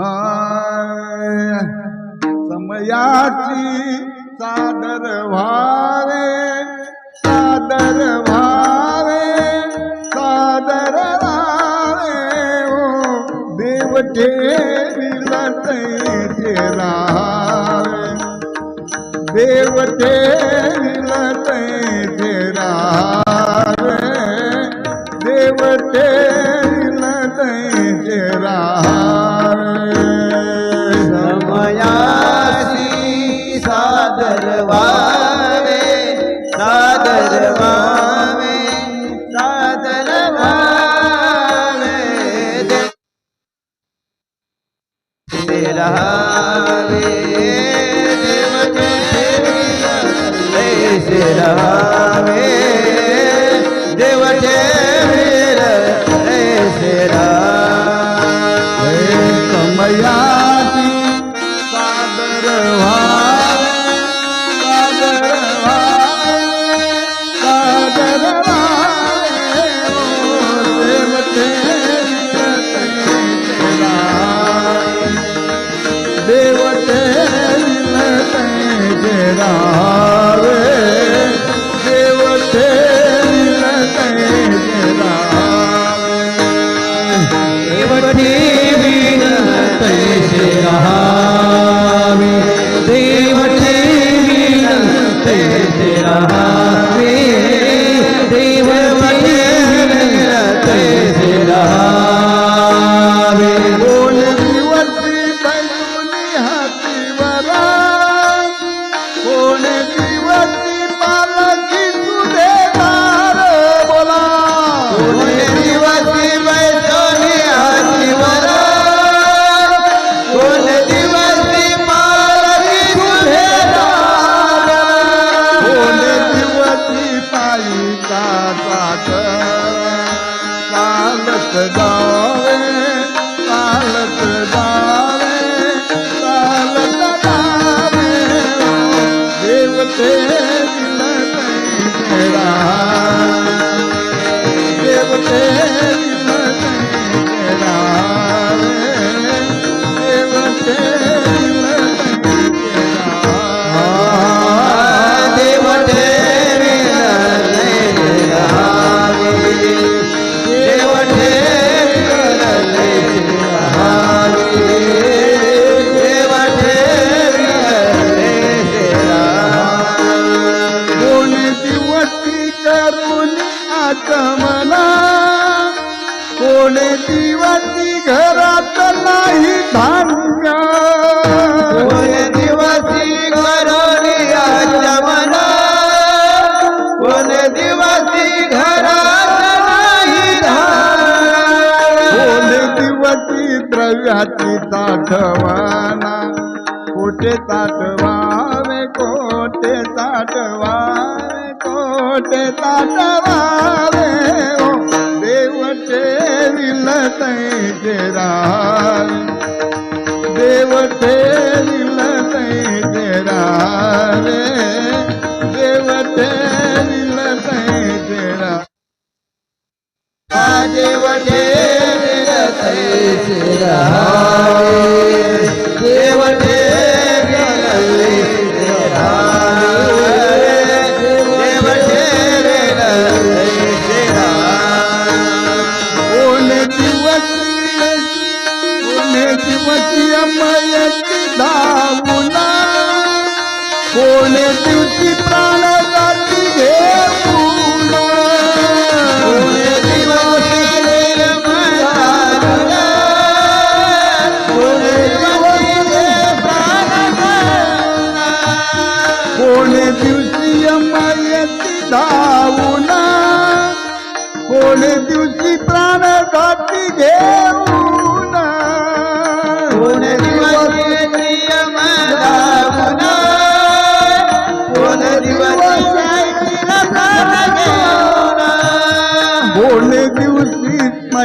हाय समयाची सादर व्हावे सादर व्हावे सादर व्हावे. ओ देव ठेविल रावे राहावे. देव ठेविल तैसे देव ठेविल Oh, Amen. Sagrada. आगमना कोण दिवसी घरात नाही धान्य. कोण दिवसी घरोनी आचमना कोण दिवसी घरात नाही कोण दिवसी द्रव्याची साठवाना कोठे साठवावे कोठे साठवावे कोठे साठवावे તઈ તેરા દેવ તેરી તઈ તેરા રે धावुना कोण दिवशी प्राण जाती घेऊन दिवसी निर्मळारुणा, कोण दिवसी दिवशी अमयती धावुना दिवशी प्राण जाती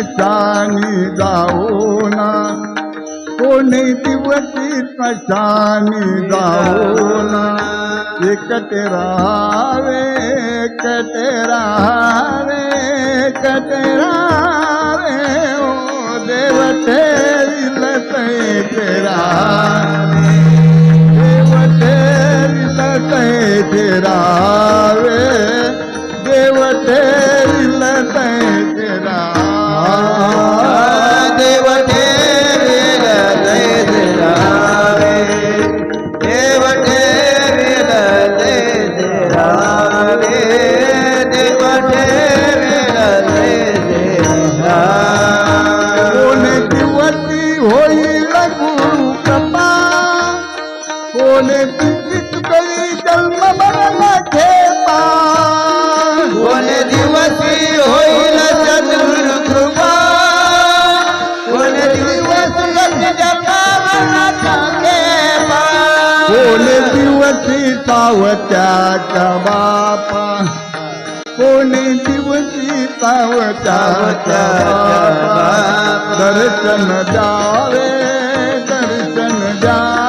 पछाणी जाओ ना। कोने दिवसी पछाणी जाओ ना। एक तेरा रे एक तेरा रे एक तेरा रे। ओ देव तेरी पावत्या बापा कोणी दिवशी पावत्या बापा दर्शन जावे दर्शन जावे